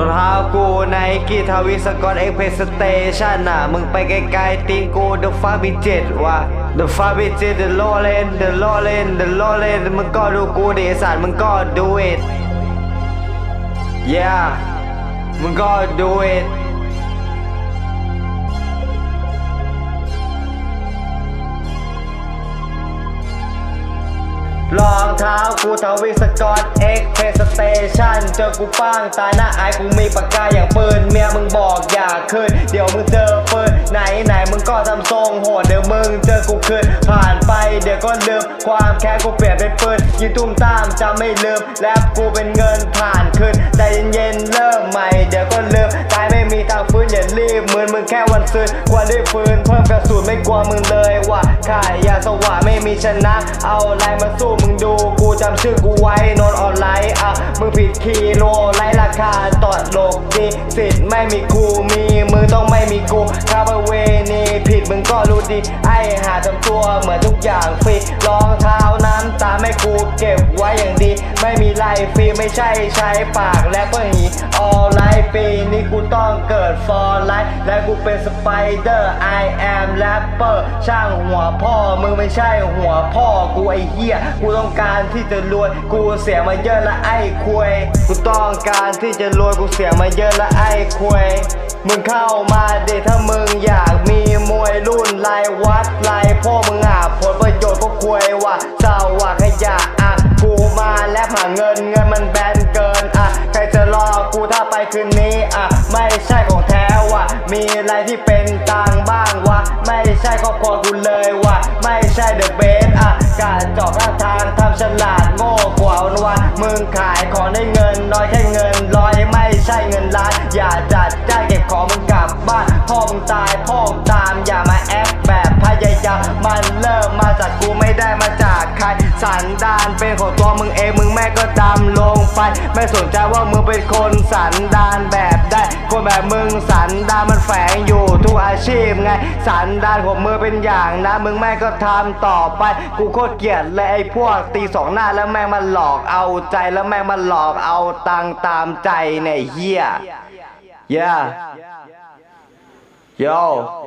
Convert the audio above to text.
รองเท้ากูไนกี้ทวิสกอตเอ็กเพสเตชันน่ะมึงไปไกลๆตีนกูเดอะฟ้าบิเจ็ดว่ะเดอะฟ้าบิเจ็ดเดอะโลเลนเดอะโลเลนเดอะโลเลนมึงก็ดูกูดิสัตว์มึงก็ดู it yeah มึงก็ do it รองเท้ากูทวิสกอตเอ็กเพสเตชันเจอกูป้างตายหน้าอายกูมีปากกาอย่างปืน เมียมึงบอกอย่าขึ้น เดี๋ยวมึงเจอปืนไหนไหนมึงก็ทำทรงโหดเดี๋ยวมึงเจอกูคืนผ่านไปเดี๋ยวก็ลืมความแค้นกูเปลี่ยนเป็นปืนยิงตุ้มตามจะไม่ลืมแลบกูเป็นเงินผ่านคืนใจเย็นๆ ซื้อกว่าได้ฟื้นเพิ่มกระสุนไม่กลัวมึงเลยว่ะข่ายยาสว่าไม่มีชนะ เอาอะไรมาสู้มึงดู กูจำชื่อกูไว้โนนออนไลน์อะมึงผิดคีโลไร้ราคาต่อโลกดีสิทธิ์ไม่มีกูมีมึงต้องไม่มีกูคาบเวนีผิดมึงก็รู้ดี ไอหาทำตัวเหมือนทุกอย่างฟรีรองเท้าน้ำตาไม่กูเก็บไว้อย่างดี ไม่มีไลฟ์ฟรีไม่ใช่ใช้ปากและเพื่อหีออไล ปีนี้กูต้องเกิดฟอร์ไลฟ์และกูเป็นสไปเดอร์ I am rapper ช่างหัวพ่อมึงไม่ใช่หัวพ่อกูไอเหี้ยกูต้องการที่จะรวยกูเสียมาเยอะละไอ้ควยกูต้องการที่จะรวยกูเสียมาเยอะละไอ้ควยมึงเข้ามาเดถ้ามึงอยากมีมวยรุ่นลายวัดลายพ่อมึงหาผลประโยชน์ก็ควยว่ะสาวะขยะอะกูมาแล้วหาเงินเงินมันแบน กูถ้าไปคืนนี้อะไม่ใช่ของแท้วะมีอะไรที่เป็นตังบ้างวะไม่ใช่ครอบครัวกูเลยวะไม่ใช่เดอะเบสอะการจอกท่าทางทำฉลาดโง่กว่าวันมึงขายของได้เงินน้อยแค่เงินร้อยไม่ใช่เงินล้านอย่าจัดจ้างเก็บของมึงกลับบ้านพ่อมึงตายพ่อมึงตามอย่ามาแอปแบบพยายามมันเริ่มมาจากกูไม่ได้มา ใครสันดานเป็นของตัวมึงเองมึงแม่ก็ดำลงไป ไม่สนใจว่ามึงเป็นคนสันดานแบบได้ คนแบบมึงสันดานมันแฝงอยู่ทุกอาชีพไง สันดานของมึงเป็นอย่างนะมึงแม่ก็ทำต่อไป กูโคตรเกลียดเลยไอ้พวกตีสองหน้าแล้วแม่งมาหลอกเอาใจแล้วแม่งมาหลอกเอาตังตามใจเนี่ยเฮีย yeah yo